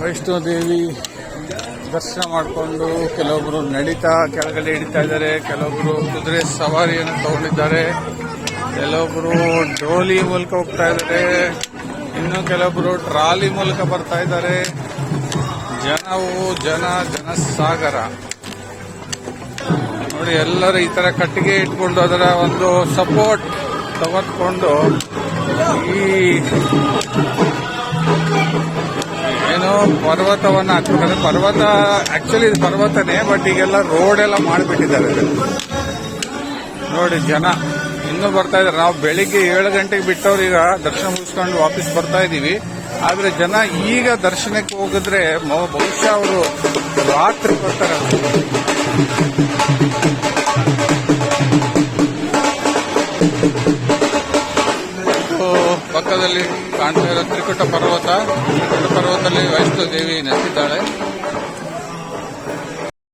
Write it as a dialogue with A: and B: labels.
A: ವೈಷ್ಣೋದೇವಿ ದರ್ಶನ ಮಾಡಿಕೊಂಡು ಕೆಲವೊಬ್ರು ನಡೀತಾ ಕೆಳಗಡೆ ಇಳಿತಾ ಇದ್ದಾರೆ, ಕೆಲವೊಬ್ರು ಕುದುರೆ ಸವಾರಿಯನ್ನು ತಗೊಂಡಿದ್ದಾರೆ, ಕೆಲವೊಬ್ರು ಡೋಲಿ ಮೂಲಕ ಹೋಗ್ತಾ ಇದ್ದಾರೆ, ಇನ್ನು ಕೆಲವೊಬ್ರು ಟ್ರಾಲಿ ಮೂಲಕ ಬರ್ತಾ ಇದ್ದಾರೆ. ಜನವು ಜನ, ಜನಸಾಗರ. ನೋಡಿ, ಎಲ್ಲರೂ ಈ ತರ ಕಟ್ಟಿಗೆ ಇಟ್ಕೊಂಡು ಅದರ ಒಂದು ಸಪೋರ್ಟ್ ತಗೊಂಡ್ಕೊಂಡು ಈ ಪರ್ವತವನ್ನ ಹಾಕ್ತಾರೆ ಪರ್ವತ ಆಕ್ಚುಲಿ ಇದು ಪರ್ವತನೇ ಬಟ್ ಈಗೆಲ್ಲ ರೋಡ್ ಎಲ್ಲ ಮಾಡಿಬಿಟ್ಟಿದ್ದಾರೆ. ನೋಡಿ ಜನ, ಇನ್ನೂ ಬರ್ತಾ ಇದ್ದಾರೆ. ನಾವು ಬೆಳಿಗ್ಗೆ ಏಳು ಗಂಟೆಗೆ ಬಿಟ್ಟವ್ರು ಈಗ ದರ್ಶನ ಮುಗಿಸ್ಕೊಂಡು ವಾಪಸ್ ಬರ್ತಾ ಇದೀವಿ. ಆದ್ರೆ ಜನ ಈಗ ದರ್ಶನಕ್ಕೆ ಹೋಗಿದ್ರೆ ಬಹುಶಃ ಅವರು ರಾತ್ರಿ ಬರ್ತಾರೆ. ಪಕ್ಕದಲ್ಲಿ ಕಾಣ್ತಾ ಇರೋ ತ್ರಿಕುಟ ಪರ್ವತ. ತ್ರಿಕುಟ ಪರ್ವತದಲ್ಲಿ ವೈಷ್ಣೋ ದೇವಿ ನೆಲೆಸಿದ್ದಾಳೆ.